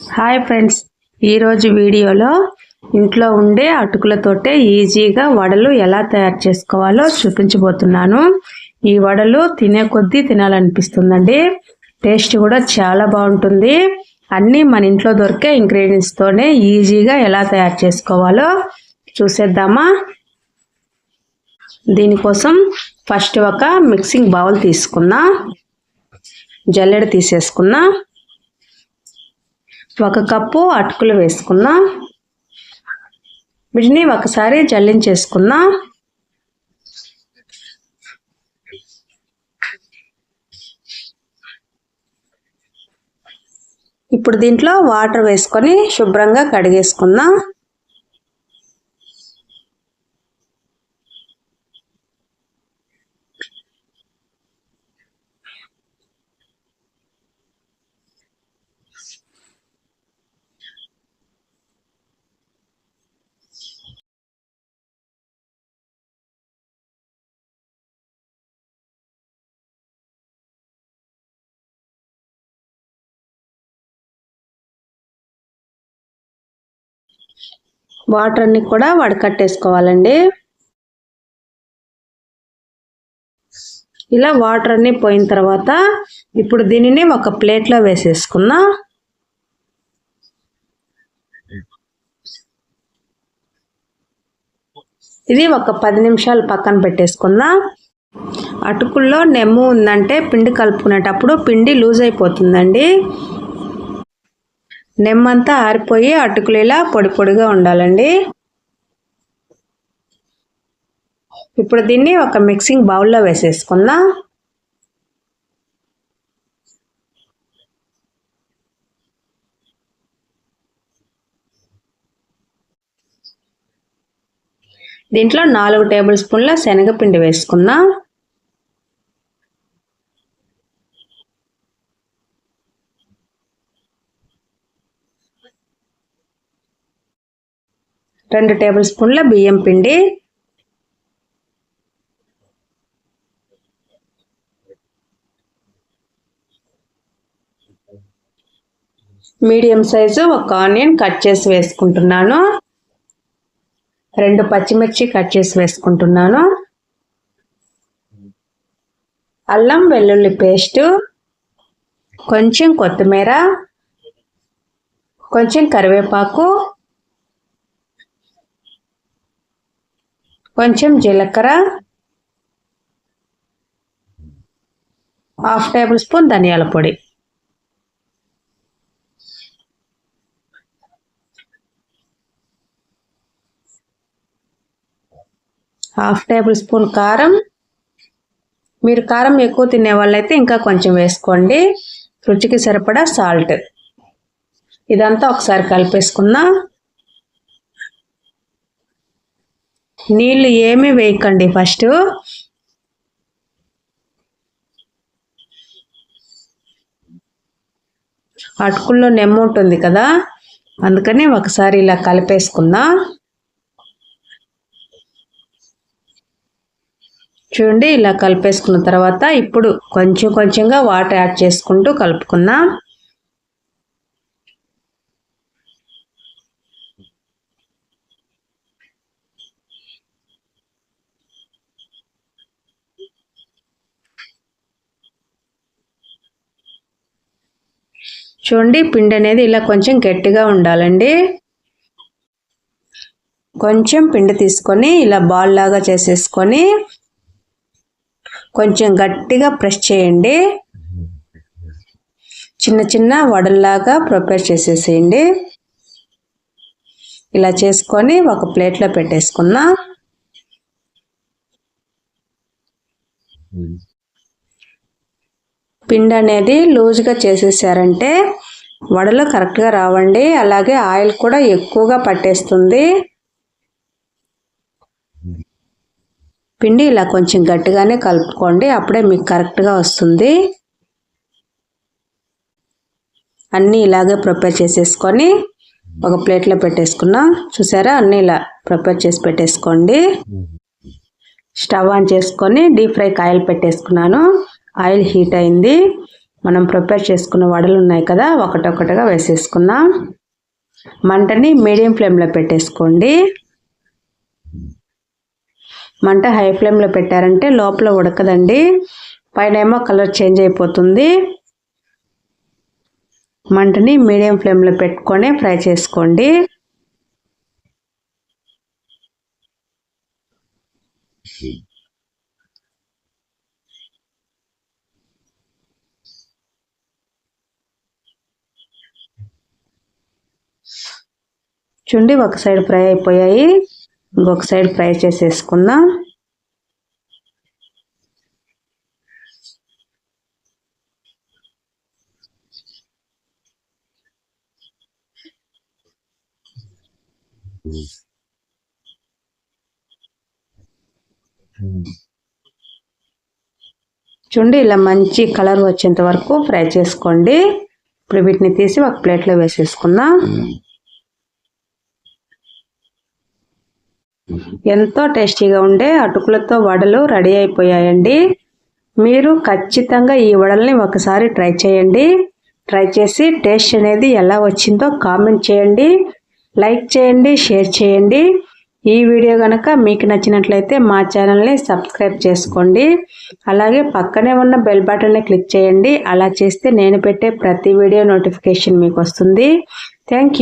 Hi friends ఈరోజు వీడియోలో ఇంట్లో ఉండే అటుకులతోటే ఈజీగా వడలు ఎలా తయారు చేసుకోవాలో చూపించబోతున్నాను. ఈ వడలు తినే కొద్దీ తినాలనిపిస్తుందండి. టేస్ట్ కూడా చాలా బాగుంటుంది. అన్నీ మన ఇంట్లో దొరికే ఇంగ్రీడియంట్స్తోనే ఈజీగా ఎలా తయారు చేసుకోవాలో చూసేద్దామా. దీనికోసం ఫస్ట్ ఒక మిక్సింగ్ బౌల్ తీసుకున్నా జల్లెడ తీసేసుకున్నా ఒక కప్పు అటుకులు వేసుకుందాం వీటిని ఒకసారి జల్లించేసుకుందాం ఇప్పుడు దీంట్లో వాటర్ వేసుకొని శుభ్రంగా కడిగేసుకుందాం వాటర్ అన్ని కూడా వడకట్టేసుకోవాలండి ఇలా వాటర్ అన్ని పోయిన తర్వాత ఇప్పుడు దీనిని ఒక ప్లేట్లో వేసేసుకుందాం ఇది ఒక పది నిమిషాలు పక్కన పెట్టేసుకుందాం అటుకుల్లో నెమ్ము ఉందంటే పిండి కలుపుకునేటప్పుడు పిండి లూజ్ అయిపోతుందండి. నిమ్మంతా ఆరిపోయి అటుకులు ఇలా పొడి పొడిగా ఉండాలండి. ఇప్పుడు దీన్ని ఒక మిక్సింగ్ బౌల్లో వేసేసుకుందాం. దీంట్లో నాలుగు టేబుల్ స్పూన్ల శనగపిండి వేసుకుందాం. రెండు టేబుల్ స్పూన్ల బియ్యం పిండి. మీడియం సైజు ఒక ఆనియన్ కట్ చేసి వేసుకుంటున్నాను. రెండు పచ్చిమిర్చి కట్ చేసి వేసుకుంటున్నాను. అల్లం వెల్లుల్లి పేస్టు. కొంచెం కొత్తిమీర. కొంచెం కరివేపాకు. కొంచెం జీలకర్ర హాఫ్ టేబుల్ స్పూన్ ధనియాల పొడి. హాఫ్ టేబుల్ స్పూన్ కారం. మీరు కారం ఎక్కువ తినే వాళ్ళైతే ఇంకా కొంచెం వేసుకోండి. రుచికి సరిపడా సాల్ట్. ఇదంతా ఒకసారి కలిపేసుకుందాం నీళ్ళు ఏమీ వేయకండి ఫస్ట్. అటుకుల్లో నెమ్మ ఉంటుంది కదా అందుకని ఒకసారి ఇలా కలిపేసుకుందాం. చూడండి ఇలా కలిపేసుకున్న తర్వాత ఇప్పుడు కొంచెం కొంచెంగా వాటర్ యాడ్ చేసుకుంటూ కలుపుకుందాం. చూడండి పిండి అనేది ఇలా కొంచెం గట్టిగా ఉండాలండి. కొంచెం పిండి తీసుకొని ఇలా బాల్ లాగా చేసేసుకొని కొంచెం గట్టిగా ప్రెస్ చేయండి. చిన్న చిన్న వడల్లాగా ప్రిపేర్ చేసేసేయండి. ఇలా చేసుకొని ఒక ప్లేట్లో పెట్టేసుకున్నా. పిండి అనేది లూజ్గా చేసేసారంటే వడలు కరెక్ట్గా రావండి. అలాగే ఆయిల్ కూడా ఎక్కువగా పట్టేస్తుంది. పిండి ఇలా కొంచెం గట్టిగానే కలుపుకోండి. అప్పుడే మీకు కరెక్ట్గా వస్తుంది. అన్నీ ఇలాగే ప్రిపేర్ చేసేసుకొని ఒక ప్లేట్లో పెట్టేసుకున్నాం. చూసారా? అన్నీ ఇలా ప్రిపేర్ చేసి పెట్టేసుకోండి. స్టవ్ ఆన్ చేసుకొని డీప్ ఫ్రై కాయలు పెట్టేసుకున్నాను. ఆయిల్ హీట్ అయింది. మనం ప్రిపేర్ చేసుకున్న వడలు ఉన్నాయి కదా ఒకటొకటిగా వేసేసుకుందాం. మంటని మీడియం ఫ్లేమ్లో పెట్టేసుకోండి. మంట హై ఫ్లేమ్లో పెట్టారంటే లోపల ఉడకదండి. పైన ఏమో కలర్ చేంజ్ అయిపోతుంది. మంటని మీడియం ఫ్లేమ్లో పెట్టుకొని ఫ్రై చేసుకోండి. చూడండి ఒక సైడ్ ఫ్రై అయిపోయాయి. ఇంకొక సైడ్ ఫ్రై చేసేసుకుందాం చూడండి ఇలా మంచి కలర్ వచ్చేంత వరకు ఫ్రై చేసుకోండి. ఇప్పుడు వీటిని తీసి ఒక ప్లేట్లో వేసేసుకుందాం ఎంతో టేస్టీగా ఉండే అటుకులతో వడలు రెడీ అయిపోయాయండి. మీరు ఖచ్చితంగా ఈ వడల్ని ఒకసారి ట్రై చేయండి. ట్రై చేసి టేస్ట్ అనేది ఎలా వచ్చిందో కామెంట్ చేయండి. లైక్ చేయండి షేర్ చేయండి. ఈ వీడియో కనుక మీకు నచ్చినట్లయితే మా ఛానల్ని సబ్స్క్రైబ్ చేసుకోండి. అలాగే పక్కనే ఉన్న బెల్ బటన్ని క్లిక్ చేయండి. అలా చేస్తే నేను పెట్టే ప్రతి వీడియో నోటిఫికేషన్ మీకు వస్తుంది. థ్యాంక్